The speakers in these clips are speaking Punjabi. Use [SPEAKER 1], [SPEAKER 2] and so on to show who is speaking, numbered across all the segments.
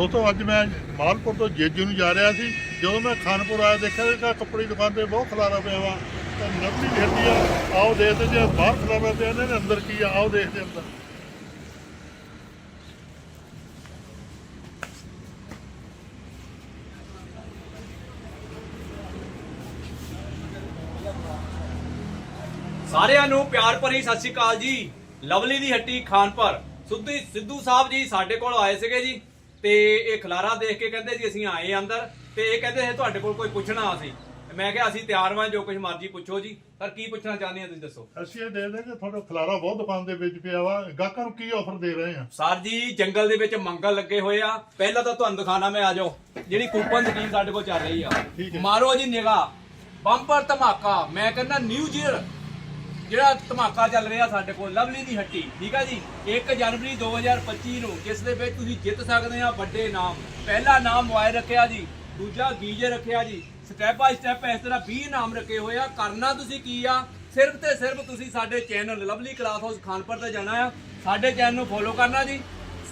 [SPEAKER 1] ਦੋਸਤੋ, ਅੱਜ ਮੈਂ ਮਾਲਪੁਰ ਤੋਂ ਜੇਜੂ ਨੂੰ ਜਾ ਰਿਹਾ ਸੀ। ਜਦੋਂ ਮੈਂ ਖਾਨਪੁਰ ਆਇਆ, ਦੇਖਿਆ ਕਿ ਕੱਪੜੇ ਦੀ ਦੁਕਾਨ ਤੇ ਬਹੁਤ ਖਲਾਰਾ ਪਿਆ ਵਾ। ਤਾਂ ਨਵੀਂ ਖੇਤੀ ਆ। ਆਓ ਦੇਖਦੇ ਜੇ ਬਾਹਰ ਖਲਾਰਾ ਪਿਆ ਇਹਨਾਂ ਅੰਦਰ ਕੀ ਆ, ਆਓ ਦੇਖਦੇ ਅੰਦਰ।
[SPEAKER 2] ਸਾਰਿਆਂ ਨੂੰ ਪਿਆਰ ਭਰੀ ਸਤਿ ਸ਼੍ਰੀ ਅਕਾਲ ਜੀ। ਲਵਲੀ ਦੀ ਹੱਟੀ ਖਾਨਪੁਰ। ਸੁੱਧੀ ਸਿੱਧੂ ਸਾਹਿਬ ਜੀ ਸਾਡੇ ਕੋਲ ਆਏ ਸੀਗੇ ਜੀ। ਤੇ ਇਹ ਖਲਾਰਾ ਦੇਖ ਕੇ ਕਹਿੰਦੇ ਜੀ ਅਸੀਂ ਆਏ ਅੰਦਰ ਤੇ ਇਹ ਕਹਿੰਦੇ ਸੀ ਤੁਹਾਡੇ ਕੋਲ ਕੋਈ ਪੁੱਛਣਾ ਅਸੀਂ ਮੈਂ ਕਿਹਾ ਅਸੀਂ ਤਿਆਰ ਹਾਂ ਜੋ ਕੁਝ ਮਰਜ਼ੀ ਪੁੱਛੋ ਜੀ। ਸਰ ਕੀ ਪੁੱਛਣਾ ਚਾਹੁੰਦੇ ਆ ਤੁਸੀਂ ਦੱਸੋ?
[SPEAKER 1] ਅਸੀਂ ਇਹ ਦੇਖਦੇ ਕਿ ਤੁਹਾਡਾ ਖਲਾਰਾ ਬਹੁਤ ਦੁਕਾਨ ਦੇ ਵਿੱਚ ਪਿਆ ਵਾ। ਗਾਹਕਾਂ ਨੂੰ ਕੀ ਆਫਰ ਦੇ ਰਹੇ ਆ?
[SPEAKER 2] ਸਰ ਜੀ ਜੰਗਲ ਦੇ ਵਿੱਚ ਮੰਗਲ ਲੱਗੇ ਹੋਏ ਆ। ਪਹਿਲਾਂ ਤਾਂ ਤੁਹਾਨੂੰ ਦਿਖਾਣਾ ਮੈਂ ਆ ਜਾਓ। ਜਿਹੜੀ ਕੂਪਨ ਸਕੀਮ ਸਾਡੇ ਕੋਲ ਚੱਲ ਰਹੀ ਆ। ਮਾਰੋ ਜੀ ਨਿਗਾਹ। ਬੰਪਰ ਧਮਾਕਾ। ਮੈਂ ਕਹਿੰਦਾ ਨਿਊ ਜੀਅਰ ਜਿਹੜਾ ਧਮਾਕਾ ਚੱਲ ਰਿਹਾ ਸਾਡੇ ਕੋਲ, ਲਵਲੀ ਦੀ ਹੱਟੀ, ਠੀਕ ਆ ਜੀ? 1 ਜਨਵਰੀ 2025 ਨੂੰ, ਜਿਸ ਦੇ ਵਿੱਚ ਤੁਸੀਂ ਜਿੱਤ ਸਕਦੇ ਆ ਵੱਡੇ ਨਾਮ। ਪਹਿਲਾ ਨਾਮ ਮੋਬਾਈਲ ਰੱਖਿਆ ਜੀ, ਦੂਜਾ ਗੀਜ਼ਰ ਰੱਖਿਆ ਜੀ। ਸਟੈਪ ਬਾਈ ਸਟੈਪ ਇਸ ਤਰ੍ਹਾਂ 20 ਨਾਮ ਰੱਖੇ ਹੋਏ ਆ। ਕਰਨਾ ਤੁਸੀਂ ਕੀ ਆ? ਸਿਰਫ ਤੇ ਸਿਰਫ ਤੁਸੀਂ ਸਾਡੇ channel Lovely Class House Khanpur ਤੇ ਜਾਣਾ ਆ। ਸਾਡੇ ਚੈਨਲ ਨੂੰ ਫੋਲੋ ਕਰਨਾ ਜੀ।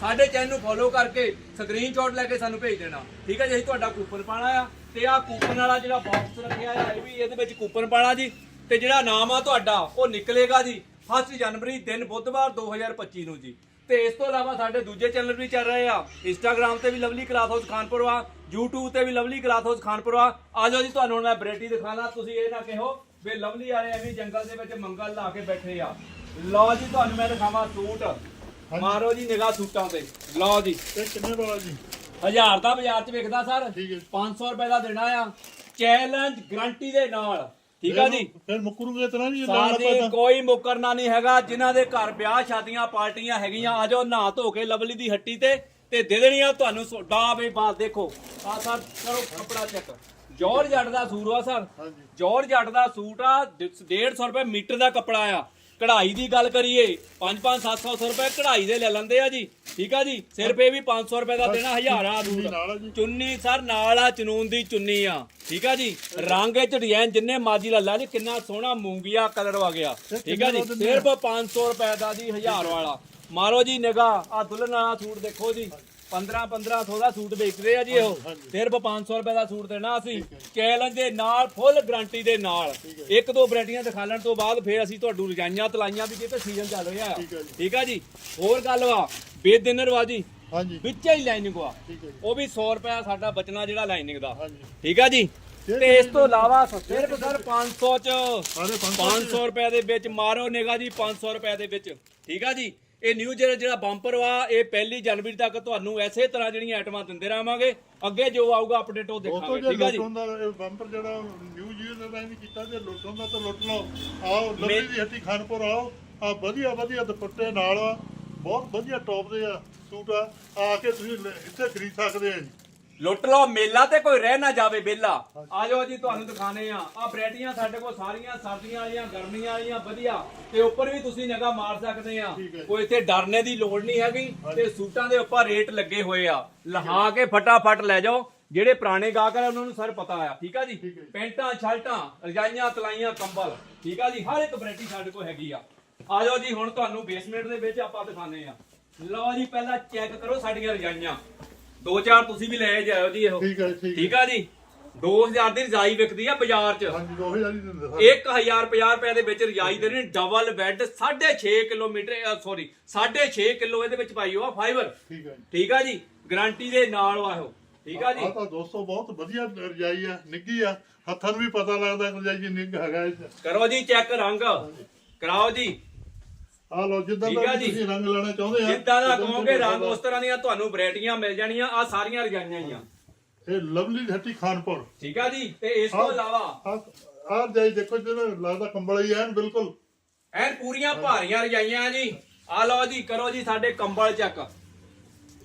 [SPEAKER 2] ਸਾਡੇ ਚੈਨਲ ਨੂੰ ਫੋਲੋ ਕਰਕੇ ਸਕਰੀਨਸ਼ਾਟ ਲੈ ਕੇ ਸਾਨੂੰ ਭੇਜ ਦੇਣਾ। ਠੀਕ ਹੈ ਜੀ? ਅਸੀਂ ਤੁਹਾਡਾ ਕੂਪਨ ਪਾਣਾ ਆ। ਤੇ ਆ ਕੂਪਨ ਵਾਲਾ ਜਿਹੜਾ ਬਾਕਸ ਰੱਖਿਆ ਆ, ਇਹ ਵੀ ਇਹਦੇ ਵਿੱਚ ਕੂਪਨ ਪਾਣਾ ਜੀ। ਤੇ ਜਿਹੜਾ ਨਾਮ ਆ ਤੁਹਾਡਾ ਉਹ ਨਿਕਲੇਗਾ ਜੀ 1 ਜਨਵਰੀ ਦਿਨ ਬੁੱਧਵਾਰ 2025 ਨੂੰ ਜੀ। ਤੇ ਇਸ ਤੋਂ ਇਲਾਵਾ ਸਾਡੇ ਦੂਜੇ ਚੈਨਲ ਵੀ ਚੱਲ ਰਹੇ ਆ ਇੰਸਟਾਗ੍ਰam ਤੇ ਵੀ ਲਵਲੀ ਕਲਾਸ ਹਾਊਸ ਖਾਨਪੁਰ ਆ YouTube ਤੇ ਵੀ ਲਵਲੀ ਕਲਾਸ ਹਾਊਸ ਖਾਨਪੁਰ ਆ ਆ ਜਾਓ ਜੀ ਤੁਹਾਨੂੰ ਹੁਣ ਮੈਂ ਵੈਰਾਈਟੀ ਦਿਖਾਣਾ ਤੁਸੀਂ ਇਹ ਨਾ ਕਹੋ ਵੀ ਲਵਲੀ ਵਾਲੇ ਐਵੇਂ ਜੰਗਲ ਦੇ ਵਿੱਚ ਮੰਗਲ ਲਾ ਕੇ ਬੈਠੇ ਆ। ਲਓ ਜੀ ਤੁਹਾਨੂੰ ਮੈਂ ਦਿਖਾਵਾਂ ਸੂਟ। ਮਾਰੋ ਜੀ ਨਿਗਾਹ ਸੂਟਾਂ ਤੇ। ਲਓ ਜੀ।
[SPEAKER 1] ਤੇ ਕਿੰਨੇ ਵਾਲਾ ਜੀ?
[SPEAKER 2] ਹਜ਼ਾਰ ਦਾ ਬਾਜ਼ਾਰ 'ਚ ਵਿਕਦਾ ਸਰ।
[SPEAKER 1] ਠੀਕ ਹੈ।
[SPEAKER 2] 500 ਰੁਪਏ ਦਾ ਦੇਣਾ ਆ। ਚੈਲੰਜ ਗਰੰਟੀ ਦੇ ਨਾਲ। ਠੀਕ ਆ ਜੀ?
[SPEAKER 1] ਫਿਰ ਮੁਕਰੂਗੇ ਇਤਨਾ ਨਹੀਂ ਲਾਣਾ
[SPEAKER 2] ਸਾਡੀ ਕੋਈ ਮੁਕਰਨਾ ਨਹੀਂ ਹੈਗਾ। ਜਿਨ੍ਹਾਂ ਦੇ ਘਰ ਵਿਆਹ ਸ਼ਾਦੀਆਂ ਪਾਰਟੀਆਂ ਹੈਗੀਆਂ ਆ ਜਾਓ ਨਹਾ ਧੋ ਕੇ ਲਵਲੀ ਦੀ ਹੱਟੀ ਤੇ ਤੇ ਦੇ ਦੇਣੀਆਂ ਤੁਹਾਨੂੰ ਸੋਡਾ ਵੀ ਬਾਤ ਦੇਖੋ। ਆ ਸਰ ਕਰੋ ਕੱਪੜਾ ਚੈੱਕ ਜੋਰ ਜੱਟ ਦਾ ਸੂਟ ਆ ਸਰ।
[SPEAKER 1] ਹਾਂਜੀ।
[SPEAKER 2] ਜੋਰ ਜੱਟ ਦਾ ਸੂਟ ਆ 150 ਰੁਪਏ ਮੀਟਰ ਦਾ ਕੱਪੜਾ ਆ। ਕਢਾਈ ਦੀ ਗੱਲ ਕਰੀਏ 5-5 700 ਰੁਪਏ ਕਢਾਈ ਦੇ ਲੈ ਲੈਂਦੇ ਆ ਜੀ। ਠੀਕ ਆ ਜੀ? ਸਿਰਫ ਇਹ ਵੀ 500 ਰੁਪਏ ਦਾ ਦੇਣਾ ਹਜ਼ਾਰਾਂ। ਸੂਟ ਚੁੰਨੀ ਸਰ ਨਾਲ ਆ ਚਨੂਨ ਦੀ ਚੁੰਨੀ ਆ। ਠੀਕ ਆ ਜੀ? ਰੰਗ ਵਿੱਚ ਡਿਜ਼ਾਈਨ ਜਿੰਨੇ ਮਰਜ਼ੀ ਲੈ ਲਾ ਜੀ ਕਿੰਨਾ ਸੋਹਣਾ ਮੂੰਗੀਆ ਕਲਰ ਆ ਗਿਆ। ਠੀਕ ਆ ਜੀ? ਸਿਰਫ 500 ਰੁਪਏ ਦਾ ਜੀ ਹਜ਼ਾਰ ਵਾਲਾ। ਮਾਰੋ ਜੀ ਨਿਗਾਹ ਆ ਦੁਲਹਨ ਵਾਲਾ ਸੂਟ ਦੇਖੋ ਜੀ। 15 1500 ਦਾ ਸੂਟ ਵੇਚਦੇ ਆ ਜੀ ਉਹ। ਸਿਰਫ 500 ਰੁਪਏ ਦਾ ਸੂਟ ਦੇਣਾ ਅਸੀਂ। ਚੈਲੰਜ ਦੇ ਨਾਲ ਫੁੱਲ ਗਾਰੰਟੀ ਦੇ ਨਾਲ। ਇੱਕ ਦੋ ਵੈਰਾਈਟੀਆਂ ਦਿਖਾਲਣ ਤੋਂ ਬਾਅਦ ਫਿਰ ਅਸੀਂ ਤੁਹਾਨੂੰ ਰਜਾਈਆਂ ਤਲਾਈਆਂ ਵੀ ਜਿੱਤੇ ਸੀਜ਼ਨ ਚੱਲ ਰਿਹਾ।
[SPEAKER 1] ਠੀਕ
[SPEAKER 2] ਆ ਜੀ? ਹੋਰ ਗੱਲ ਵਾ ਬੇਦਿਨਰ ਵਾ ਜੀ।
[SPEAKER 1] ਹਾਂਜੀ।
[SPEAKER 2] ਵਿੱਚ ਹੀ ਲਾਈਨਿੰਗ ਵਾ। ਉਹ ਵੀ 100 ਰੁਪਏ ਸਾਡਾ ਬਚਣਾ ਜਿਹੜਾ ਲਾਈਨਿੰਗ ਦਾ। ਠੀਕ ਆ ਜੀ? ਤੇ ਇਸ ਤੋਂ ਇਲਾਵਾ ਸਿਰਫ ਸਰ 500 ਚ
[SPEAKER 1] ਸਾਰੇ
[SPEAKER 2] 500 ਰੁਪਏ ਦੇ ਵਿੱਚ ਮਾਰੋ ਨਿਗਾ ਜੀ 500 ਰੁਪਏ ਦੇ ਵਿੱਚ। ਠੀਕ ਆ ਜੀ? ਇਹ ਨਿਊ ਜਿਹੜਾ ਜਿਹੜਾ ਬੰਪਰ ਵਾ ਇਹ ਪਹਿਲੀ ਜਨਵਰੀ ਤੱਕ ਤੁਹਾਨੂੰ ਐਸੇ ਤਰ੍ਹਾਂ ਜਿਹੜੀਆਂ ਆਈਟਮਾਂ ਦਿੰਦੇ ਰਹਾਂਗੇ। ਅੱਗੇ ਜੋ ਆਊਗਾ ਅਪਡੇਟ ਉਹ ਦੇਖਾਂਗੇ ਠੀਕ ਆ ਜੀ?
[SPEAKER 1] ਲੁੱਟਣ ਦਾ ਇਹ ਬੰਪਰ ਜਿਹੜਾ ਨਿਊ ਜੀਅਰ ਦਾ ਤਾਂ ਨਹੀਂ ਕੀਤਾ ਜੇ ਲੁੱਟਣ ਦਾ ਤਾਂ ਲੁੱਟ ਲਓ। ਆਓ ਲੱਭੀ ਦੀ ਹੱਟੀ ਖਾਨਪੁਰ ਆਓ। ਆ ਵਧੀਆ ਵਧੀਆ ਦੁਪੱਟੇ ਨਾਲ ਬਹੁਤ ਵਧੀਆ ਟੌਪ ਦੇ ਆ ਸੂਟ ਆ। ਆ ਕੇ ਤੁਸੀਂ ਇੱਥੇ ਖਰੀਦ ਸਕਦੇ ਆ ਜੀ।
[SPEAKER 2] ਲੁੱਟ ਲਓ ਮੇਲਾ ਤੇ ਕੋਈ ਰਹਿ ਨਾ ਜਾਵੇ ਬੇਲਾ ਆ ਜਾਓ ਜੀ ਤੁਹਾਨੂੰ ਦਿਖਾਣੇ ਆ। ਆ ਵੈਰਾਈਟੀਆਂ ਸਾਡੇ ਕੋਲ ਸਾਰੀਆਂ ਸਰਦੀਆਂ ਵਾਲੀਆਂ ਗਰਮੀਆਂ ਵਾਲੀਆਂ ਵਧੀਆ। ਤੇ ਉੱਪਰ ਵੀ ਤੁਸੀਂ ਨਿਗਾਹ ਮਾਰ ਸਕਦੇ ਆ। ਕੋਈ ਇੱਥੇ ਡਰਨੇ ਦੀ ਲੋੜ ਨਹੀਂ ਹੈਗੀ। ਤੇ ਸੂਟਾਂ ਦੇ ਉੱਪਰ ਰੇਟ ਲੱਗੇ ਹੋਏ ਆ। ਲਹਾ ਕੇ ਫਟਾਫਟ ਲੈ ਜਾਓ। ਜਿਹੜੇ ਪੁਰਾਣੇ ਗਾਹਕ ਆ ਉਹਨਾਂ ਨੂੰ ਸਰ ਪਤਾ ਆ। ਠੀਕ ਆ ਜੀ। ਪੈਂਟਾਂ ਸ਼ਰਟਾਂ ਰਜਾਈਆਂ ਤਲਾਈਆਂ ਕੰਬਲ। ਠੀਕ ਆ ਜੀ? ਹਰ ਇੱਕ ਵੈਰਾਈਟੀ ਸਾਡੇ ਕੋਲ ਹੈਗੀ ਆ। ਆ ਜਾਓ ਜੀ ਹੁਣ ਤੁਹਾਨੂੰ ਬੇਸਮੈਂਟ ਦੇ ਵਿੱਚ ਆਪਾਂ ਦਿਖਾਣੇ ਆ। ਲਓ ਜੀ ਪਹਿਲਾਂ ਚੈੱਕ ਕਰੋ ਸਾਡੀਆਂ ਰਜਾਈਆਂ। ਦੋ ਚਾਰ ਤੁਸੀਂ ਵੀ ਲੈ ਜਾਇਓ ਜੀ ਇਹੋ।
[SPEAKER 1] ਠੀਕ ਹੈ ਠੀਕ ਹੈ
[SPEAKER 2] ਠੀਕ ਆ ਜੀ? 2000 ਦੀ ਰਜਾਈ ਵਿਕਦੀ ਆ ਬਾਜ਼ਾਰ 'ਚ।
[SPEAKER 1] ਹਾਂਜੀ 2000 ਹੀ ਦਿੰਦੇ ਸਾਰੇ
[SPEAKER 2] 1050 ਰੁਪਏ ਦੇ ਵਿੱਚ ਰਜਾਈ ਦੇ ਨੇ double bed 6.5 kilometre sorry 6.5 kilo ਇਹਦੇ ਵਿੱਚ ਪਾਈ ਹੋਆ ਫਾਈਬਰ
[SPEAKER 1] ਠੀਕ ਹੈ ਜੀ।
[SPEAKER 2] ਠੀਕ ਆ ਜੀ? ਗਾਰੰਟੀ ਦੇ ਨਾਲ ਆ ਉਹ ਠੀਕ ਆ ਜੀ?
[SPEAKER 1] ਆ ਤਾਂ ਦੋਸਤੋ ਬਹੁਤ ਵਧੀਆ ਰਜਾਈ ਆ ਨਿੱਗੀ ਆ। ਹੱਥਾਂ ਨੂੰ ਵੀ ਪਤਾ ਲੱਗਦਾ ਰਜਾਈ ਨਿੱਗ ਹੈਗਾ ਇਹ 'ਚ।
[SPEAKER 2] ਕਰੋ ਜੀ ਚੈੱਕ ਰੰਗ। ਕਰਾਓ ਜੀ।
[SPEAKER 1] ਆ ਲਓ ਜਿੱਦਾਂ
[SPEAKER 2] ਠੀਕ
[SPEAKER 1] ਦਾ
[SPEAKER 2] ਆ
[SPEAKER 1] ਵੀ
[SPEAKER 2] ਜੀ।
[SPEAKER 1] ਤੁਸੀਂ ਰੰਗ ਲੈਣਾ ਚਾਹੁੰਦੇ ਆ
[SPEAKER 2] ਜਿੱਦਾਂ ਦਾ ਕਹੋਗੇ ਰੰਗ ਉਸ ਤਰ੍ਹਾਂ ਦੀਆਂ ਤੁਹਾਨੂੰ ਵੈਰਾਈਟੀਆਂ ਮਿਲ ਜਾਣੀਆਂ ਆ ਸਾਰੀਆਂ ਰਜਾਈਆਂ ਹੀ ਆ।
[SPEAKER 1] ਇਹ ਲਵਲੀ ਹੱਟੀ ਖਾਨਪੁਰ।
[SPEAKER 2] ਠੀਕ ਆ ਜੀ ਤੇ ਇਸ ਤੋਂ ਇਲਾਵਾ
[SPEAKER 1] ਆ ਆ ਰਜਾਈ ਦੇਖੋ ਜਿਹਨੂੰ ਲੱਗਦਾ ਕੰਬਲ ਹੀ ਐਨ ਬਿਲਕੁਲ।
[SPEAKER 2] ਐਨ ਪੂਰੀਆਂ ਭਾਰੀਆਂ ਰਜਾਈਆਂ ਜੀ। ਆ ਲਓ ਜੀ ਕਰੋ ਜੀ ਸਾਡੇ ਕੰਬਲ ਚੱਕ।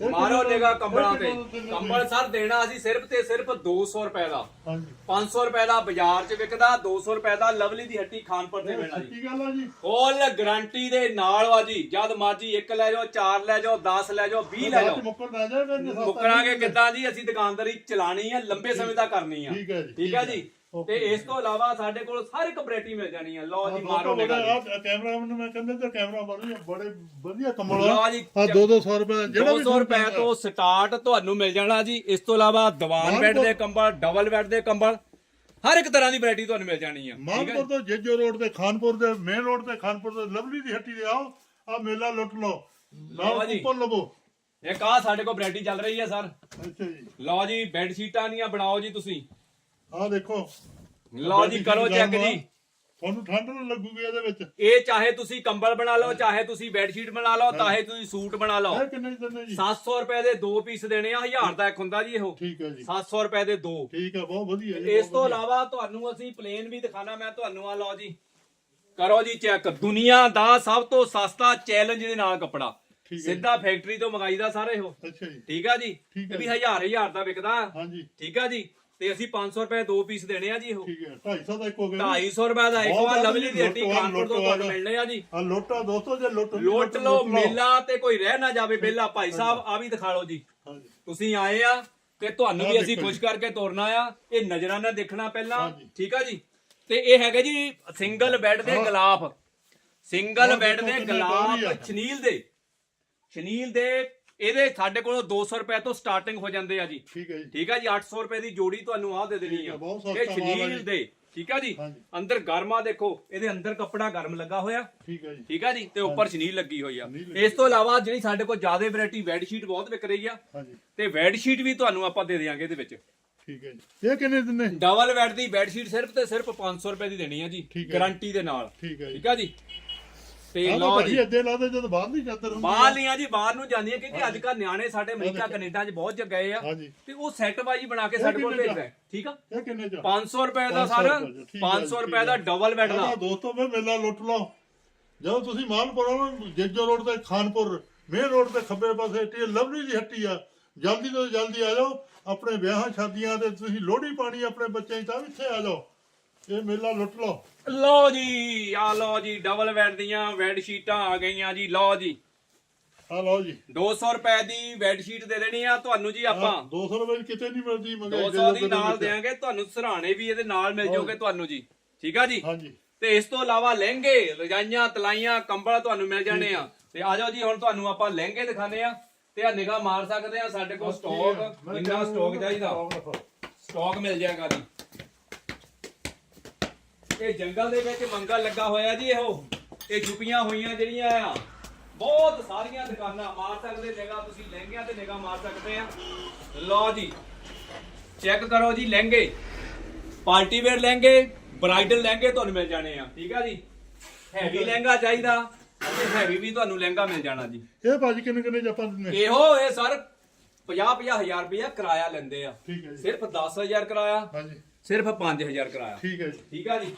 [SPEAKER 2] ਮਾਰੋ ਨਿਗਾ ਕੰਬਲਾਂ ਤੇ। ਕੰਬਲ ਸਰ ਦੇਣਾ ਅਸੀਂ ਸਿਰਫ ਤੇ ਸਿਰਫ 200 ਰੁਪਏ ਦਾ।
[SPEAKER 1] ਹਾਂਜੀ।
[SPEAKER 2] 500 ਰੁਪਏ ਦਾ ਬਾਜ਼ਾਰ 'ਚ ਵਿਕਦਾ 200 ਰੁਪਏ ਦਾ ਲਵਲੀ ਦੀ ਹੱਟੀ ਖਾਨਪੁਰ ਤੇ ਮਿਲਣਾ ਜੀ।
[SPEAKER 1] ਸੱਚੀ ਗੱਲ ਆ ਜੀ।
[SPEAKER 2] ਫੁੱਲ ਗਾਰੰਟੀ ਦੇ ਨਾਲ ਵਾ ਜੀ। ਜਦ ਮਰਜ਼ੀ ਇੱਕ ਲੈ ਜਾਓ ਚਾਰ ਲੈ ਜਾਓ 10 ਲੈ ਜਾਓ 20 ਲੈ ਜਾਓ।
[SPEAKER 1] ਮੁੱਕਰ ਸਸਤਾ
[SPEAKER 2] ਮੁੱਕਰਾਂਗੇ ਕਿੱਦਾਂ ਜੀ? ਅਸੀਂ ਦੁਕਾਨਦਾਰੀ ਚਲਾਣੀ ਆ ਲੰਬੇ ਸਮੇਂ ਤੱਕ ਕਰਨੀ ਆ।
[SPEAKER 1] ਠੀਕ ਹੈ ਜੀ,
[SPEAKER 2] ਠੀਕ ਹੈ। ਜੀ? ਤੇ ਇਸ ਤੋਂ ਇਲਾਵਾ ਸਾਡੇ ਕੋਲ ਹਰ ਇੱਕ ਵੈਰਾਈਟੀ ਮਿਲ ਜਾਣੀ ਆ। ਲਓ ਜੀ ਮਾਰੋ
[SPEAKER 1] ਮਾਰੋ
[SPEAKER 2] ਨਿਗਾਹ ਜੀ
[SPEAKER 1] ਆ ਕੈਮਰਾ ਨੂੰ ਮੈਂ ਕਹਿੰਦਾ ਤੇ ਕੈਮਰਾ ਬੜੇ ਬੜੇ ਵਧੀਆ ਕੰਬਲ
[SPEAKER 2] ਲਓ ਜੀ,
[SPEAKER 1] ਆ 2-200 ਰੁਪਏ ਜਿਹੜਾ ਵੀ
[SPEAKER 2] 200 ਰੁਪਏ ਤੋਂ ਸਟਾਰਟ ਤੁਹਾਨੂੰ ਮਿਲ ਜਾਣਾ ਜੀ। ਇਸ ਤੋਂ ਇਲਾਵਾ ਦੀਵਾਨ ਬੈੱਡ ਦੇ ਕੰਬਲ ਡਬਲ ਬੈੱਡ ਦੇ ਕੰਬਲ ਹਰ ਇੱਕ ਤਰ੍ਹਾਂ ਦੀ ਵੈਰਾਈਟੀ ਤੁਹਾਨੂੰ ਮਿਲ ਜਾਣੀ ਆ।
[SPEAKER 1] ਮਾਨਪੁਰ ਤੋਂ ਜੇਜੋ ਰੋਡ ਤੇ ਖਾਨਪੁਰ ਦੇ ਮੇਨ ਰੋਡ ਤੇ ਖਾਨਪੁਰ ਤੇ ਲਵਲੀ ਦੀ ਹੱਟੀ ਤੇ ਆਓ ਆ ਮੇਲਾ ਲੁੱਟ ਲਓ।
[SPEAKER 2] ਲਓ।
[SPEAKER 1] ਉੱਪਰ ਲਵੋ।
[SPEAKER 2] ਇੱਕ ਆ ਸਾਡੇ ਕੋਲ ਵੈਰਾਈਟੀ ਚੱਲ ਰਹੀ ਹੈ ਸਰ।
[SPEAKER 1] ਅੱਛਾ ਜੀ।
[SPEAKER 2] ਲਓ ਜੀ ਬੈੱਡ ਸ਼ੀਟਾਂ ਦੀਆਂ ਬਣਾਓ ਜੀ ਤੁਸੀਂ।
[SPEAKER 1] ਆ ਦੇਖੋ।
[SPEAKER 2] ਲਓ ਜੀ ਕਰੋ ਚੈੱਕ ਜੀ।
[SPEAKER 1] ਤੁਹਾਨੂੰ ਠੰਡ ਨਾ ਲੱਗੂਗੀ ਇਹਦੇ ਵਿੱਚ।
[SPEAKER 2] ਇਹ ਚਾਹੇ ਤੁਸੀਂ ਕੰਬਲ ਬਣਾ ਲਓ ਚਾਹੇ ਤੁਸੀਂ ਬੈੱਡ ਸ਼ੀਟ ਬਣਾ ਲਓ ਚਾਹੇ ਤੁਸੀਂ ਸੂਟ ਬਣਾ ਲਓ।
[SPEAKER 1] ਇਹ ਕਿੰਨੇ ਦੀ ਦਿੰਦੇ ਜੀ?
[SPEAKER 2] 700 ਰੁਪਏ ਦੇ ਦੋ ਪੀਸ ਦੇਣੇ ਆ 1000 ਦਾ ਇੱਕ ਹੁੰਦਾ ਜੀ ਇਹੋ।
[SPEAKER 1] ਠੀਕ ਹੈ ਜੀ।
[SPEAKER 2] 700 ਰੁਪਏ ਦੇ ਦੋ।
[SPEAKER 1] ਠੀਕ ਹੈ ਬਹੁਤ ਵਧੀਆ ਜੀ
[SPEAKER 2] ਇਸ ਤੋਂ ਇਲਾਵਾ ਤੁਹਾਨੂੰ ਅਸੀਂ ਪਲੇਨ ਵੀ ਦਿਖਾਣਾ ਮੈਂ ਤੁਹਾਨੂੰ ਆ ਲਓ ਜੀ। ਕਰੋ ਜੀ ਚੈੱਕ ਦੁਨੀਆ ਦਾ ਸਭ ਤੋਂ ਸਸਤਾ ਚੈਲੰਜ ਦੇ ਨਾਲ ਕੱਪੜਾ।
[SPEAKER 1] ਠੀਕ ਹੈ
[SPEAKER 2] ਸਿੱਧਾ ਫੈਕਟਰੀ ਤੋਂ ਮੰਗਾਈਦਾ ਸਾਰੇ ਉਹ
[SPEAKER 1] ਅੱਛਾ ਜੀ।
[SPEAKER 2] ਠੀਕ ਆ ਜੀ?
[SPEAKER 1] ਠੀਕ ਹੈ
[SPEAKER 2] ਇਹ ਵੀ ਹਜ਼ਾਰ ਹਜ਼ਾਰ ਦਾ ਵਿਕਦਾ।
[SPEAKER 1] ਹਾਂਜੀ।
[SPEAKER 2] ਠੀਕ ਆ ਜੀ? ਤੇ ਅਸੀਂ 500 ਰੁਪਏ ਦੋ ਪੀਸ ਦੇਣੇ ਆ ਜੀ ਉਹ
[SPEAKER 1] ਠੀਕ ਹੈ 250 ਦਾ ਇੱਕ ਹੋ ਗਿਆ
[SPEAKER 2] 250 ਰੁਪਏ ਦਾ ਇੱਕ ਵਾਰ ਲਵਲੀ ਦੀ ਹੱਟੀ ਕਾਨਪੁਰ ਤੋਂ ਤੁਹਾਨੂੰ ਮਿਲਣੇ ਆ ਜੀ।
[SPEAKER 1] ਆ ਲੋਟਾ ਦੋਸਤੋ ਜੇ ਲੁੱਟ
[SPEAKER 2] ਲੁੱਟ ਲਓ ਮੇਲਾ ਤੇ ਕੋਈ ਰਹਿ ਨਾ ਜਾਵੇ ਬੇਲਾ ਭਾਈ ਸਾਹਿਬ ਆ ਵੀ ਦਿਖਾ ਲਓ ਜੀ। ਤੁਸੀਂ ਆਏ ਆ ਤੇ ਤੁਹਾਨੂੰ ਵੀ ਅਸੀਂ ਖੁਸ਼ ਕਰਕੇ ਤੋਰਨਾ ਆ। ਇਹ ਨਜ਼ਰਾਂ ਨਾਲ ਦੇਖਣਾ ਪਹਿਲਾਂ। ਠੀਕ ਆ ਜੀ? ਤੇ ਇਹ ਹੈਗੇ ਜੀ ਸਿੰਗਲ ਬੈੱਡ ਦੇ। ਗਲਾਫ। ਸਿੰਗਲ ਬੈੱਡ ਦੇ। ਗਲਾਫ ਸ਼ਨੀਲ ਦੇ। ਸ਼ਨੀਲ ਦੇ ਇਹਦੇ ਸਾਡੇ ਕੋਲ 200 ਰੁਪਏ ਤੋਂ ਸਟਾਰਟਿੰਗ ਹੋ ਜਾਂਦੇ ਆ ਜੀ।
[SPEAKER 1] ਠੀਕ ਹੈ ਜੀ।
[SPEAKER 2] ਠੀਕ ਆ ਜੀ 800 ਰੁਪਏ ਦੀ ਜੋੜੀ ਤੁਹਾਨੂੰ ਆਹ ਦੇ ਦੇਣੀ ਆ।
[SPEAKER 1] ਆ, ਬਹੁਤ ਸਸਤਾ
[SPEAKER 2] ਇਹ ਸ਼ਨੀਲ। ਦੇ ਠੀਕ ਆ ਜੀ। ਅੰਦਰ ਗਰਮਾ ਦੇਖੋ ਇਹਦੇ ਅੰਦਰ ਕੱਪੜਾ ਗਰਮ ਲੱਗਾ ਹੋਇਆ।
[SPEAKER 1] ਠੀਕ ਹੈ ਜੀ।
[SPEAKER 2] ਠੀਕ ਆ ਜੀ ਤੇ ਉੱਪਰ ਸ਼ਨੀਲ ਲੱਗੀ ਹੋਈ ਆ। ਇਸ ਤੋਂ ਇਲਾਵਾ ਜਿਹੜੀ ਸਾਡੇ ਕੋਲ ਜ਼ਿਆਦਾ ਵੈਰਾਈਟੀ ਬੈੱਡ ਸ਼ੀਟ ਬਹੁਤ ਵਿਕ ਰਹੀ ਆ। ਤੇ ਬੈੱਡ ਸ਼ੀਟ ਵੀ ਤੁਹਾਨੂੰ ਆਪਾਂ ਦੇ ਦੇਵਾਂਗੇ ਇਹਦੇ ਵਿੱਚ।
[SPEAKER 1] ਠੀਕ ਹੈ ਜੀ। ਇਹ ਕਿੰਨੇ ਦਿੰਦੇ?
[SPEAKER 2] ਡਬਲ ਬੈੱਡ ਦੀ ਬੈੱਡ ਸ਼ੀਟ ਸਿਰਫ ਤੇ ਸਿਰਫ 500 ਰੁਪਏ ਦੀ ਦੇਣੀ ਆ ਜੀ
[SPEAKER 1] ਹੈ।
[SPEAKER 2] ਗਾਰੰਟੀ ਦੇ ਨਾਲ।
[SPEAKER 1] ਠੀਕ ਹੈ ਜੀ।
[SPEAKER 2] ਠੀਕ ਆ ਜੀ? ਤੇ ਲਓ ਜੀ।
[SPEAKER 1] ਅੱਧੇ ਲਾਦੇ ਜਦੋਂ ਬਾਹਰ ਨਹੀਂ ਚਾਦਰ ਹੁੰਦੀ
[SPEAKER 2] ਬਾਹਰ ਲੀਆਂ ਜੀ ਬਾਹਰ ਨੂੰ ਜਾਂਦੀਆਂ ਕਿਉਂਕਿ ਅੱਜ ਕੱਲ ਨਿਆਣੇ ਸਾਡੇ ਅਮਰੀਕਾ ਕੈਨੇਡਾ 'ਚ ਬਹੁਤ ਜ ਗਏ ਆ।
[SPEAKER 1] ਹਾਂਜੀ।
[SPEAKER 2] ਤੇ ਉਹ ਸੈੱਟ ਵਾਈਜ਼ ਬਣਾ ਕੇ ਸਾਡੇ ਕੋਲ ਭੇਜਦਾ ਹੈ। ਠੀਕ ਆ?
[SPEAKER 1] ਇਹ ਕਿੰਨੇ ਚ
[SPEAKER 2] 500 ਰੁਪਏ ਦਾ
[SPEAKER 1] 500
[SPEAKER 2] ਸਰ।
[SPEAKER 1] ਰੁਪਏ ਦਾ, ਠੀਕ ਹੈ
[SPEAKER 2] 500
[SPEAKER 1] ਜੀ,
[SPEAKER 2] ਰੁਪਏ ਦਾ
[SPEAKER 1] ਠੀਕ।
[SPEAKER 2] ਡਬਲ ਬੈੱਡ ਦਾ
[SPEAKER 1] ਦੋਸਤੋ ਮੈਂ ਮੇਲਾ ਲੁੱਟ ਲਓ। ਜਦੋਂ ਤੁਸੀਂ ਮਾਲਪੁਰ ਆਓ ਜੇਜੋ ਰੋਡ ਤੇ ਖਾਨਪੁਰ ਮੇਨ ਰੋਡ ਤੇ ਖੱਬੇ ਪਾਸੇ ਟੀ ਲਵਲੀ ਦੀ ਹੱਟੀ ਆ। ਜਲਦੀ ਤੋਂ ਜਲਦੀ ਆ ਜਾਓ ਆਪਣੇ ਵਿਆਹਾਂ ਸ਼ਾਦੀਆਂ ਤੇ ਤੁਸੀਂ ਲੋਹੜੀ ਪਾਣੀ ਆਪਣੇ ਬੱਚਿਆਂ ਦੀ ਤਾਂ ਵੀ ਇੱਥੇ ਆ ਜਾਓ। ਇਹ ਮੇਲਾ ਲੁੱਟ ਲਓ।
[SPEAKER 2] ਲਓ ਜੀ ਆ ਲਓ ਜੀ ਡਬਲ ਬੈੱਡ ਦੀਆਂ ਬੈੱਡ ਸ਼ੀਟਾਂ ਆ ਗਈਆਂ ਜੀ ਲਓ ਜੀ।
[SPEAKER 1] ਆ ਲਓ ਜੀ।
[SPEAKER 2] 200 ਰੁਪਏ ਦੀ ਬੈੱਡ ਸ਼ੀਟ ਦੇ ਦੇਣੀ ਆ ਤੁਹਾਨੂੰ ਜੀ ਆਪਾਂ।
[SPEAKER 1] 200 ਰੁਪਏ ਦੀ ਕਿਤੇ ਨਹੀਂ ਮਿਲਦੀ ਮਗਰ
[SPEAKER 2] 200 ਦੀ ਨਾਲ ਦੇਾਂਗੇ ਤੁਹਾਨੂੰ ਸਰਾਣੇ ਵੀ ਇਹਦੇ ਨਾਲ ਮਿਲ ਜਾਓਗੇ ਤੁਹਾਨੂੰ ਜੀ। ਠੀਕ ਆ ਜੀ?
[SPEAKER 1] ਹਾਂਜੀ।
[SPEAKER 2] ਤੇ ਇਸ ਤੋਂ ਇਲਾਵਾ ਲਹਿੰਗੇ ਰਜਾਈਆਂ ਤਲਾਈਆਂ ਕੰਬਲ ਤੁਹਾਨੂੰ ਮਿਲ ਜਾਣੇ ਆ। ਤੇ ਆ ਜਾਓ ਜੀ ਹੁਣ ਤੁਹਾਨੂੰ ਆਪਾਂ ਲਹਿੰਗੇ ਦਿਖਾਣੇ ਆ। ਤੇ ਆ ਨਿਗਾਹ ਮਾਰ ਸਕਦੇ ਆ ਸਾਡੇ ਕੋਲ ਸਟਾਕ ਇੰਨਾ ਸਟਾਕ ਚਾਹੀਦਾ। ਸਟਾਕ ਮਿਲ ਜਾਏਗਾ ਜੀ। ਇਹ ਜੰਗਲ ਦੇ ਵਿੱਚ ਮੰਗਲ ਲੱਗਾ ਹੋਇਆ ਜੀ ਇਹੋ। ਇਹ ਛੁਪੀਆਂ ਹੋਈਆਂ ਜਿਹੜੀਆਂ ਆ ਬਹੁਤ ਸਾਰੀਆਂ ਦੁਕਾਨਾਂ ਮਾਰ ਸਕਦੇ ਨਿਗਾਹ ਤੁਸੀਂ ਲਹਿੰਗਿਆਂ ਤੇ ਨਿਗਾਹ ਮਾਰ ਸਕਦੇ ਆ। ਲਓ ਜੀ ਚੈੱਕ ਕਰੋ ਜੀ ਲਹਿੰਗੇ। ਪਾਰਟੀ ਵੇਅਰ ਲਹਿੰਗੇ ਬ੍ਰਾਈਡਲ ਲਹਿੰਗੇ ਤੁਹਾਨੂੰ ਮਿਲ ਜਾਣੇ ਆ ਠੀਕ ਆ ਜੀ? ਹੈਵੀ ਲਹਿੰਗਾ ਚਾਹੀਦਾ ਤੇ ਹੈਵੀ ਵੀ ਤੁਹਾਨੂੰ ਲਹਿੰਗਾ ਮਿਲ ਜਾਣਾ ਜੀ।
[SPEAKER 1] ਇਹ ਭਾਜੀ ਕਿੰਨੇ ਕਿੰਨੇ ਆਪਾਂ ਦਿੰਦੇ
[SPEAKER 2] ਇਹੋ ਇਹ ਸਰ 50 ਹਜ਼ਾਰ ਰੁਪਇਆ ਕਿਰਾਇਆ ਲੈਂਦੇ ਆ।
[SPEAKER 1] ਠੀਕ ਹੈ ਜੀ।
[SPEAKER 2] ਸਿਰਫ 10000 ਕਿਰਾਇਆ
[SPEAKER 1] ਹਾਂਜੀ।
[SPEAKER 2] ਸਿਰਫ 5000 ਕਿਰਾਇਆ।
[SPEAKER 1] ਠੀਕ ਹੈ ਜੀ।
[SPEAKER 2] ਠੀਕ ਆ ਜੀ?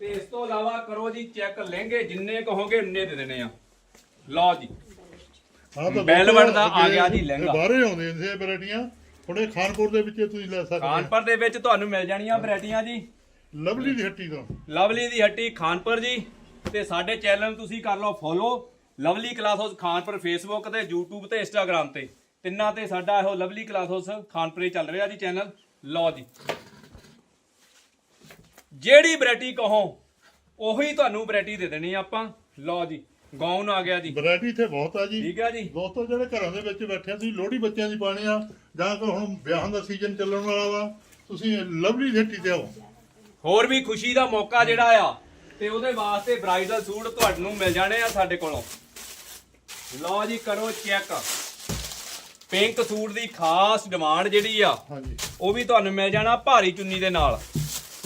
[SPEAKER 2] ਤੇ ਇਸ ਤੋਂ ਇਲਾਵਾ ਕਰੋ ਜੀ ਚੈੱਕ ਲਹਿੰਗੇ ਜਿੰਨੇ ਕਹੋਗੇ ਉਨੇ ਦੇ ਦੇਣੇ ਆ। ਲਓ ਜੀ।
[SPEAKER 1] ਹਾਂ ਤਾਂ
[SPEAKER 2] ਬੈਲਵਟ ਦਾ ਆ ਗਿਆ ਜੀ ਲਹਿੰਗਾ।
[SPEAKER 1] ਬਾਹਰੇ ਆਉਂਦੇ ਨੇ ਇਹ ਵੈਰਾਈਟੀਆਂ। ਹੁਣ ਇਹ ਖਾਨਪੁਰ ਦੇ ਵਿੱਚ ਤੁਸੀਂ ਲੈ ਸਕਦੇ ਹੋ
[SPEAKER 2] ਖਾਨਪੁਰ ਦੇ ਵਿੱਚ ਤੁਹਾਨੂੰ ਮਿਲ ਜਾਣੀਆਂ ਵੈਰਾਈਟੀਆਂ ਜੀ।
[SPEAKER 1] ਲਵਲੀ ਦੀ ਹੱਟੀ ਤੋਂ।
[SPEAKER 2] ਲਵਲੀ ਦੀ ਹੱਟੀ ਖਾਨਪੁਰ ਜੀ। ਤੇ ਸਾਡੇ ਚੈਨਲ ਨੂੰ ਤੁਸੀਂ ਕਰ ਲਓ follow. Lovely Class House Khanpur Facebook ਤੇ YouTube ਤੇ Instagram ਤੇ। ਤਿੰਨਾਂ ਤੇ ਸਾਡਾ ਇਹੋ ਲਵਲੀ ਕਲਾਸ ਹਾਊਸ ਖਾਨਪੁਰੇ ਚੱਲ ਰਿਹਾ ਜੀ ਚੈਨਲ। ਲਓ ਜੀ। ਜਿਹੜੀ ਵੈਰਾਈਟੀ ਕਹੋ ਉਹੀ ਤੁਹਾਨੂੰ ਵੈਰਾਈਟੀ ਦੇ ਦੇਣੀ ਆ ਆਪਾਂ। ਲਓ ਜੀ ਗਾਊਨ ਆ ਗਿਆ ਜੀ।
[SPEAKER 1] ਵੈਰਾਈਟੀ ਇੱਥੇ ਬਹੁਤ ਆ ਜੀ।
[SPEAKER 2] ਠੀਕ ਹੈ ਜੀ।
[SPEAKER 1] ਦੋਸਤੋ ਜਿਹੜੇ ਘਰਾਂ ਦੇ ਵਿੱਚ ਬੈਠੇ ਆ ਤੁਸੀਂ ਲੋਹੜੀ ਬੱਚਿਆਂ ਦੀ ਪਾਣੀ ਆ ਜਾਂ ਕੋਈ ਹੁਣ ਵਿਆਹਾਂ ਦਾ ਸੀਜ਼ਨ ਚੱਲਣ ਵਾਲਾ ਵਾ ਤੁਸੀਂ ਲਵਲੀ ਹੱਟੀ ਤੇ ਆਓ।
[SPEAKER 2] ਹੋਰ ਵੀ ਖੁਸ਼ੀ ਦਾ ਮੌਕਾ ਜਿਹੜਾ ਆ ਤੇ ਉਹਦੇ ਵਾਸਤੇ ਬ੍ਰਾਈਡਲ ਸੂਟ ਤੁਹਾਨੂੰ ਮਿਲ ਜਾਣੇ ਆ ਸਾਡੇ ਕੋਲੋਂ। ਲਓ ਜੀ ਕਰੋ ਚੈੱਕ ਪਿੰਕ ਸੂਟ ਦੀ ਖਾਸ ਡਿਮਾਂਡ ਜਿਹੜੀ ਆ
[SPEAKER 1] ਹਾਂਜੀ।
[SPEAKER 2] ਉਹ ਵੀ ਤੁਹਾਨੂੰ ਮਿਲ ਜਾਣਾ ਭਾਰੀ ਚੁੰਨੀ ਦੇ ਨਾਲ।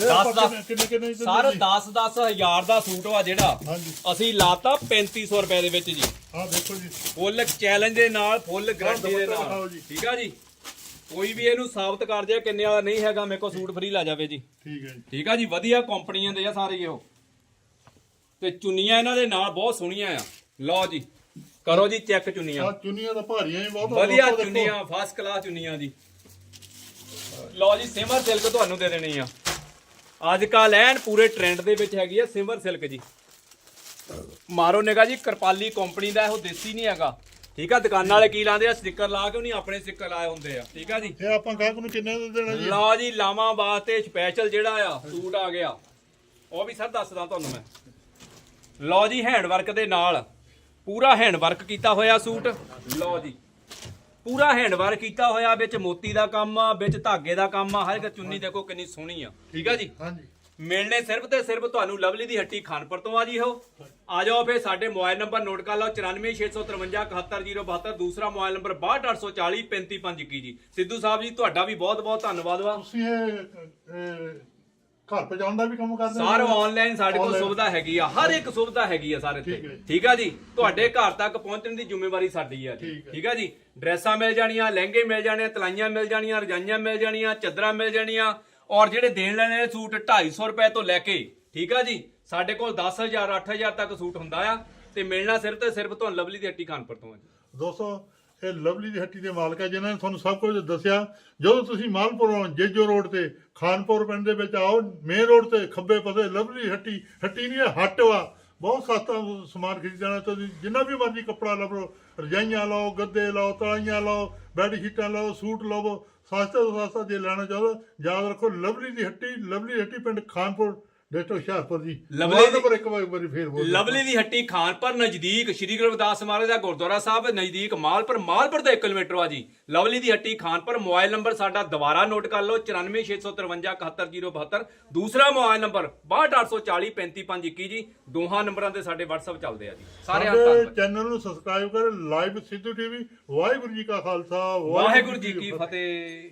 [SPEAKER 1] ਆਪਾਂ
[SPEAKER 2] 10
[SPEAKER 1] ਕਿੰਨੇ ਕਿੰਨੇ ਕਿੰਨੇ ਦਿੰਦੇ
[SPEAKER 2] ਸਰ
[SPEAKER 1] ਜੀ?
[SPEAKER 2] 10 10 ਹਜ਼ਾਰ ਦਾ ਸੂਟ ਵਾ ਜਿਹੜਾ।
[SPEAKER 1] ਹਾਂਜੀ।
[SPEAKER 2] ਅਸੀਂ ਲਾਤਾ 3500 ਰੁਪਏ ਦੇ ਵਿੱਚ ਜੀ।
[SPEAKER 1] ਆਹ ਦੇਖੋ ਜੀ।
[SPEAKER 2] ਫੁੱਲ ਚੈਲੰਜ ਦੇ ਨਾਲ ਫੁੱਲ ਗਰੰਟੀ ਦੇ ਨਾਲ। ਠੀਕ ਆ ਜੀ? ਕੋਈ ਵੀ ਇਹਨੂੰ ਸਾਬਤ ਕਰ ਜਾਏ ਕਿੰਨੇ ਵਾਲਾ ਨਹੀਂ ਹੈਗਾ ਮੇਰੇ ਕੋਲ ਸੂਟ ਫ੍ਰੀ ਲਾ ਜਾਵੇ ਜੀ।
[SPEAKER 1] ਠੀਕ ਹੈ ਜੀ।
[SPEAKER 2] ਠੀਕ ਆ ਜੀ? ਵਧੀਆ ਕੰਪਨੀਆਂ ਦੇ ਆ ਸਾਰੇ ਇਹੋ। ਤੇ ਚੁੰਨੀਆਂ ਇਹਨਾਂ ਦੇ ਨਾਲ ਬਹੁਤ ਸੋਹਣੀਆਂ ਆ। ਲਓ ਜੀ ਕਰੋ ਜੀ ਚੈੱਕ ਚੁੰਨੀਆਂ।
[SPEAKER 1] ਆ ਚੁੰਨੀਆਂ ਤਾਂ ਭਾਰੀਆਂ ਹੀ ਬਹੁਤ
[SPEAKER 2] ਵਧੀਆ। ਚੁੰਨੀਆਂ ਫਸਟ ਕਲਾਸ ਚੁੰਨੀਆਂ ਜੀ। ਲਓ ਜੀ ਸਿਮਰ ਸਿਲਕ ਤੁਹਾਨੂੰ ਦੇ ਦੇਣੀ ਆ। ਅੱਜ ਕੱਲ ਐਨ ਪੂਰੇ ਟ੍ਰੈਂਡ ਦੇ ਵਿੱਚ ਹੈਗੀ ਆ ਸਿਮਰ ਸਿਲਕ ਜੀ। ਮਾਰੋ ਨਿਗਾ ਜੀ ਕਰਪਾਲੀ ਕੰਪਨੀ ਦਾ ਇਹੋ ਦੇਸੀ ਨਹੀਂ ਹੈਗਾ। ਠੀਕ ਆ ਦੁਕਾਨਾਂ ਵਾਲੇ ਕੀ ਲਾਉਂਦੇ ਆ? ਸਟicker ਲਾ ਕੇ ਉਹਨੀ ਆਪਣੇ ਸਟicker ਲਾਏ ਹੁੰਦੇ ਆ। ਠੀਕ ਆ ਜੀ?
[SPEAKER 1] ਇਹ ਆਪਾਂ ਗਾਹਕ ਨੂੰ ਕਿੰਨੇ ਦਾ ਦੇਣਾ ਜੀ?
[SPEAKER 2] ਲਓ ਜੀ ਲਾਵਾਂ ਵਾਸਤੇ ਸਪੈਸ਼ਲ ਜਿਹੜਾ ਆ ਸੂਟ ਆ ਗਿਆ। ਉਹ ਵੀ ਸਰ ਦੱਸਦਾ ਤੁਹਾਨੂੰ ਮੈਂ। ਲਓ ਜੀ ਹੈਂਡ ਵਰਕ ਦੇ ਨਾਲ। ਪੂਰਾ ਹੈਂਡ ਵਰਕ ਕੀਤਾ ਹੋਇਆ ਸੂਟ। ਲਓ ਜੀ। ਪੂਰਾ ਹੈਂਡ ਵਰਕ ਕੀਤਾ ਹੋਇਆ ਵਿੱਚ ਮੋਤੀ ਦਾ ਕੰਮ ਆ ਵਿੱਚ ਧਾਗੇ ਦਾ ਕੰਮ ਆ। ਹਰ ਇੱਕ ਚੁੰਨੀ ਦੇਖੋ ਕਿੰਨੀ ਸੋਹਣੀ ਆ। ਠੀਕ ਆ ਜੀ?
[SPEAKER 1] ਹਾਂਜੀ।
[SPEAKER 2] ਮਿਲਣੇ ਸਿਰਫ ਤੇ ਸਿਰਫ ਤੁਹਾਨੂੰ ਲਵਲੀ ਦੀ ਹੱਟੀ ਖਾਨਪੁਰ ਤੋਂ ਆ ਜੀ ਉਹ। ਆ ਜਾਓ ਫੇ ਸਾਡੇ ਮੋਬਾਈਲ ਨੰਬਰ ਨੋਟ ਕਰ ਲਓ 9465571772 ਦੂਸਰਾ ਮੋਬਾਈਲ ਨੰਬਰ 6284035521 ਜੀ। ਸਿੱਧੂ ਸਾਹਿਬ ਜੀ ਤੁਹਾਡਾ ਵੀ ਬਹੁਤ ਬਹੁਤ ਧੰਨਵਾਦ ਵਾ।
[SPEAKER 1] ਤੁਸੀਂ ਇਹ ਘਰ ਪਹੁੰਚਾਉਣ ਦਾ ਵੀ ਕੰਮ ਕਰਦੇ ਹੋ?
[SPEAKER 2] ਸਾਰਾ ਆਨਲਾਈਨ ਸਾਡੇ ਕੋਲ
[SPEAKER 1] Online?
[SPEAKER 2] ਸੁਵਿਧਾ ਹੈਗੀ ਆ ਹਰ ਇੱਕ ਸੁਵਿਧਾ ਹੈਗੀ ਆ ਸਾਰੇ
[SPEAKER 1] ਠੀਕ
[SPEAKER 2] ਤੇ
[SPEAKER 1] ਜੀ।
[SPEAKER 2] ਠੀਕ ਆ ਜੀ ਤੁਹਾਡੇ ਘਰ ਤੱਕ ਪਹੁੰਚਣ ਦੀ ਜ਼ਿੰਮੇਵਾਰੀ ਸਾਡੀ ਆ ਜੀ
[SPEAKER 1] ਠੀਕ ਹੈ।
[SPEAKER 2] ਠੀਕ ਆ ਜੀ ਡਰੈਸਾਂ ਮਿਲ ਜਾਣੀਆਂ ਲਹਿੰਗੇ ਮਿਲ ਜਾਣੇ ਤਲਾਈਆਂ ਮਿਲ ਜਾਣੀਆਂ ਰਜਾਈਆਂ ਮਿਲ ਜਾਣੀਆਂ ਚਾਦਰਾਂ ਮਿਲ ਜਾਣੀਆਂ ਔਰ ਜਿਹੜੇ ਦੇਣ ਲੈਣੇ ਨੇ ਸੂਟ 250 ਰੁਪਏ ਤੋਂ ਲੈ ਕੇ ਠੀਕ ਆ ਜੀ ਸਾਡੇ ਕੋਲ 10000 8000 ਤੱਕ ਸੂਟ ਹੁੰਦਾ ਆ ਤੇ ਮਿਲਣਾ ਸਿਰਫ ਤੇ ਸਿਰਫ ਤੁਹਾਨੂੰ ਲਵਲੀ ਦੀ ਹੱਟੀ ਖਾਨਪੁਰ ਤੋਂ ਆ ਜੀ
[SPEAKER 1] ਦੋਸਤੋ ਇਹ ਲਵਲੀ ਦੀ ਹੱਟੀ ਦੇ ਮਾਲਕ ਹੈ ਜਿਨ੍ਹਾਂ ਨੇ ਤੁਹਾਨੂੰ ਸਭ ਕੁਝ ਦੱਸਿਆ। ਜਦੋਂ ਤੁਸੀਂ ਮਾਲਪੁਰ ਆਉਣ ਜੇਜੋ ਰੋਡ ਤੇ, ਖਾਨਪੁਰ ਪਿੰਡ ਦੇ ਵਿੱਚ ਆਓ, ਮੇਨ ਰੋਡ ਤੇ ਖੱਬੇ ਪਾਸੇ ਲਵਲੀ ਹੱਟੀ ਹੱਟੀ ਨਹੀਂ ਹੈ, ਹੱਟ ਵਾ। ਬਹੁਤ ਸਸਤਾ ਸਮਾਨ ਖਰੀਦਣਾ ਤੁਸੀਂ ਜਿੰਨਾ ਵੀ ਮਰਜ਼ੀ ਕੱਪੜਾ ਲਵੋ ਰਜਾਈਆਂ ਲਓ, ਗੱਦੇ ਲਓ, ਤਲਾਈਆਂ ਲਓ, ਬੈੱਡ ਸ਼ੀਟਾਂ ਲਓ, ਸੂਟ ਲਵੋ ਸਸਤੇ ਤੋਂ ਸਸਤਾ ਜੇ ਲੈਣਾ ਚਾਹੋ ਯਾਦ ਰੱਖੋ, ਲਵਲੀ ਦੀ ਹੱਟੀ, ਲਵਲੀ ਹੱਟੀ ਪਿੰਡ ਖਾਨਪੁਰ ਡਿਸਟ੍ਰਿਕਟ ਹੁਸ਼ਿਆਰਪੁਰ ਜੀ
[SPEAKER 2] ਲਵਲੀ
[SPEAKER 1] ਮੋਬਾਈਲ
[SPEAKER 2] ਦੀ-
[SPEAKER 1] ਨੰਬਰ ਇੱਕ ਵਾਰ ਵਾਰੀ ਫੇਰ ਬੋਲ।
[SPEAKER 2] ਲਵਲੀ ਦੀ ਹੱਟੀ ਖਾਨਪੁਰ ਨਜ਼ਦੀਕ ਸ਼੍ਰੀ ਗੁਰੂ ਰਵਿਦਾਸ ਮਹਾਰਾਜ ਦਾ ਗੁਰਦੁਆਰਾ ਸਾਹਿਬ ਨਜ਼ਦੀਕ ਮਾਲਪੁਰ ਮਾਲਪੁਰ ਤੋਂ 1 ਕਿਲੋਮੀਟਰ ਆ ਜੀ। ਲਵਲੀ ਦੀ ਹੱਟੀ ਖਾਨਪੁਰ ਮੋਬਾਈਲ ਨੰਬਰ ਸਾਡਾ ਦੁਬਾਰਾ ਨੋਟ ਕਰ ਲਓ 9465577072 ਦੂਸਰਾ ਮੋਬਾਈਲ ਨੰਬਰ 6284435521 ਜੀ? ਦੋਹਾਂ ਨੰਬਰਾਂ ਤੇ ਸਾਡੇ WhatsApp ਚੱਲਦੇ ਆ ਜੀ। ਸਾਰਿਆਂ ਦਾ
[SPEAKER 1] ਸਾਡੇ ਚੈਨਲ ਨੂੰ ਸਬਸਕ੍ਰਾਈਬ ਕਰ ਲਾਈਵ ਸਿੱਧੂ ਟੀਵੀ ਵਾਹਿਗੁਰੂ ਜੀ ਕਾ ਖਾਲਸਾ
[SPEAKER 2] ਵਾਹਿਗੁਰੂ ਜੀ ਕੀ ਫਤਿਹ।